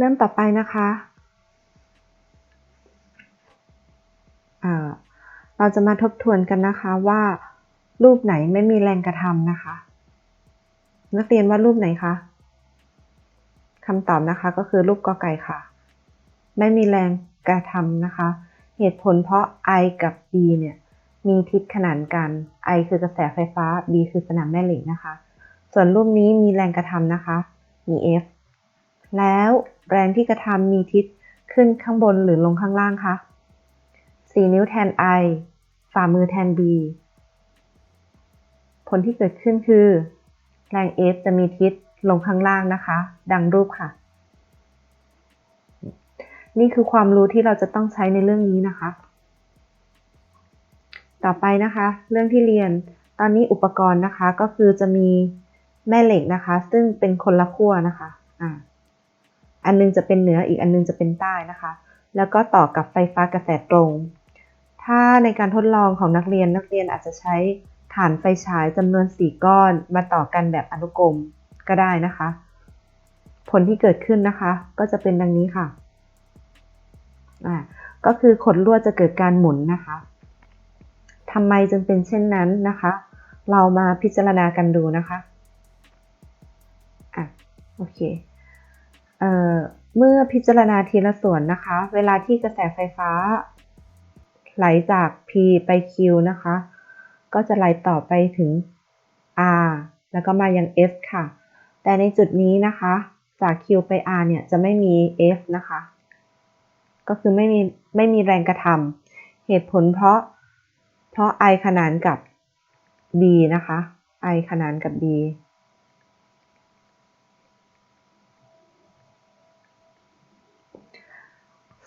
เริ่มต่อไปนะคะเราจะมาทบทวนกันนะคะว่ารูปไหนไม่มีแรงกระทำนะคะ นักเรียนว่ารูปไหนคะคำตอบนะคะก็คือรูปกอไก่ค่ะ ไม่มีแรงกระทำนะคะ เหตุผลเพราะ I กับ B เนี่ยมีทิศขนานกัน I คือกระแสไฟฟ้า B คือสนามแม่เหล็กนะคะ ส่วนรูปนี้มีแรงกระทำนะคะ มี F แล้วแรงที่กระทำมีทิศขึ้นข้างบนหรือลงข้างล่างคะ 4 นิ้วแทน I ฝ่ามือแทน B ผลที่เกิดขึ้นคือ แรง F จะมีทิศลงข้างล่างนะคะ ดังรูปค่ะ นี่คือความรู้ที่เราจะต้องใช้ในเรื่องนี้นะคะ ต่อไปนะคะ เรื่องที่เรียน ตอนนี้อุปกรณ์นะคะก็คือจะมีแม่เหล็กนะคะ ซึ่งเป็นคนละขั้วนะคะ อ่า อันนึงจะเป็นเหนืออีกอันนึงจะเป็นใต้นะคะ แล้วก็ต่อกับไฟฟ้ากระแสตรง ถ้าในการทดลองของนักเรียนนักเรียนอาจจะใช้ฐานไฟฉายจำนวน 4 ก้อนมาต่อกันแบบอนุกรมก็ได้นะคะ ผลที่เกิดขึ้นนะคะ ก็จะเป็นดังนี้ค่ะอ่าก็คือขดลวดจะเกิดการหมุนนะคะทำไมจึงเป็นเช่นนั้นนะคะ เรามาพิจารณากันดูนะคะอะโอเค เมื่อพิจารณาทีละส่วนนะคะ เวลาที่กระแสไฟฟ้า ไหลจาก P ไป Q นะคะ ก็จะไหลต่อไปถึง R แล้วก็มายัง S ค่ะ แต่ในจุดนี้นะคะ จาก Q ไป R เนี่ยจะไม่มี F นะคะ ก็คือไม่มีไม่มีแรงกระทำเหตุผลเพราะเพราะ I ขนานกับ B นะคะ I ขนานกับ B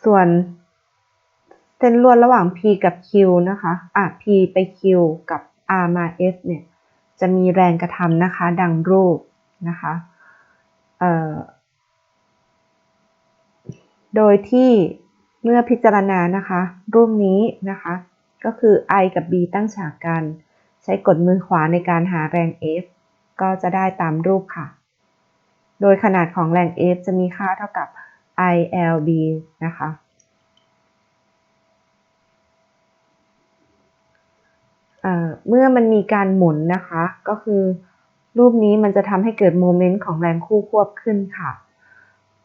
ส่วนเส้นลวดระหว่าง P กับ Q นะคะอะ P ไป Q กับ R มา S เนี่ยจะมีแรงกระทำนะคะ ดังรูปนะคะโดยที่เมื่อพิจารณานะคะ รูปนี้นะคะ ก็คือ I กับ B ตั้งฉากกัน ใช้กดมือขวาในการหาแรง F ก็จะได้ตามรูปค่ะ โดยขนาดของแรง F จะมีค่าเท่ากับ ILB นะคะ เมื่อมันมีการหมุนนะคะ ก็คือรูปนี้มันจะทำให้เกิดโมเมนต์ของแรงคู่ควบขึ้นค่ะ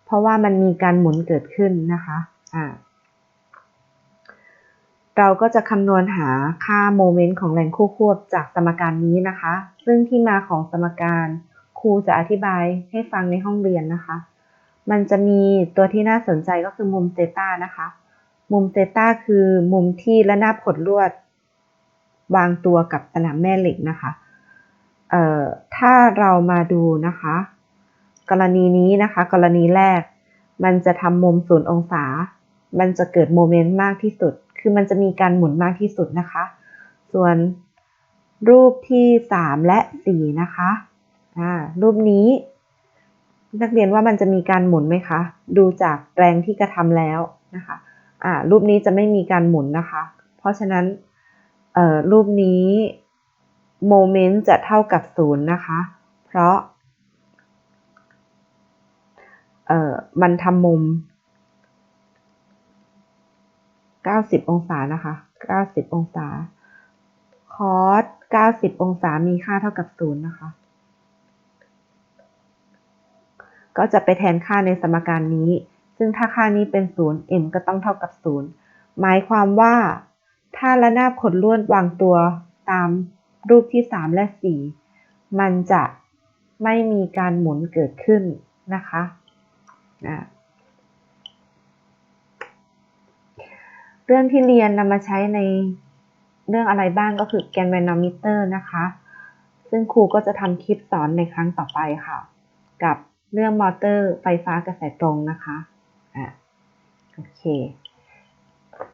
เพราะว่ามันมีการหมุนเกิดขึ้นนะคะะเราก็จะคำนวณหาค่าโมเมนต์ของแรงคู่ควบจากสมการนี้นะคะ ซึ่งที่มาของสมการครูจะอธิบายให้ฟังในห้องเรียนนะคะ มันจะมีตัวที่น่าสนใจก็คือมุมเซต้านะคะ มุมเซต้าคือมุมที่ระนาบขดลวด วางตัวกับสนามแม่เหล็กนะคะเอ่อถ้าเรามาดูนะคะ กรณีนี้นะคะ กรณีแรก มันจะทำมุมศูนย์องศา มันจะเกิดโมเมนต์มากที่สุด คือมันจะมีการหมุนมากที่สุดนะคะ ส่วนรูปที่ 3 และ 4 นะคะ อ่า รูปนี้ นักเรียนว่ามันจะมีการหมุนไหมคะ ดูจากแรงที่กระทำแล้วนะคะอ่ารูปนี้จะไม่มีการหมุนนะคะ เพราะฉะนั้นรูปนี้โมเมนต์จะเท่ากับศูนย์นะคะ เพราะมันทำมุม 90 องศานะคะ 90 องศา คอส 90 องศามีค่าเท่ากับศูนย์นะคะ ก็จะไปแทนค่าในสมการนี้ ซึ่งถ้าค่านี้เป็นศูนย์ m ก็ต้องเท่ากับศูนย์หมายความว่า ถ้าระนาบขดลวดวางตัวตามรูปที่ 3 และ 4 มันจะไม่มีการหมุนเกิดขึ้นนะคะนะเรื่องที่เรียนนำมาใช้ในเรื่องอะไรบ้างก็คือแกนแวนอมิเตอร์นะคะ ซึ่งครูก็จะทำคลิปสอนในครั้งต่อไปค่ะ กับ เรื่องมอเตอร์ไฟฟ้ากระแสตรงนะคะ อะ โอเค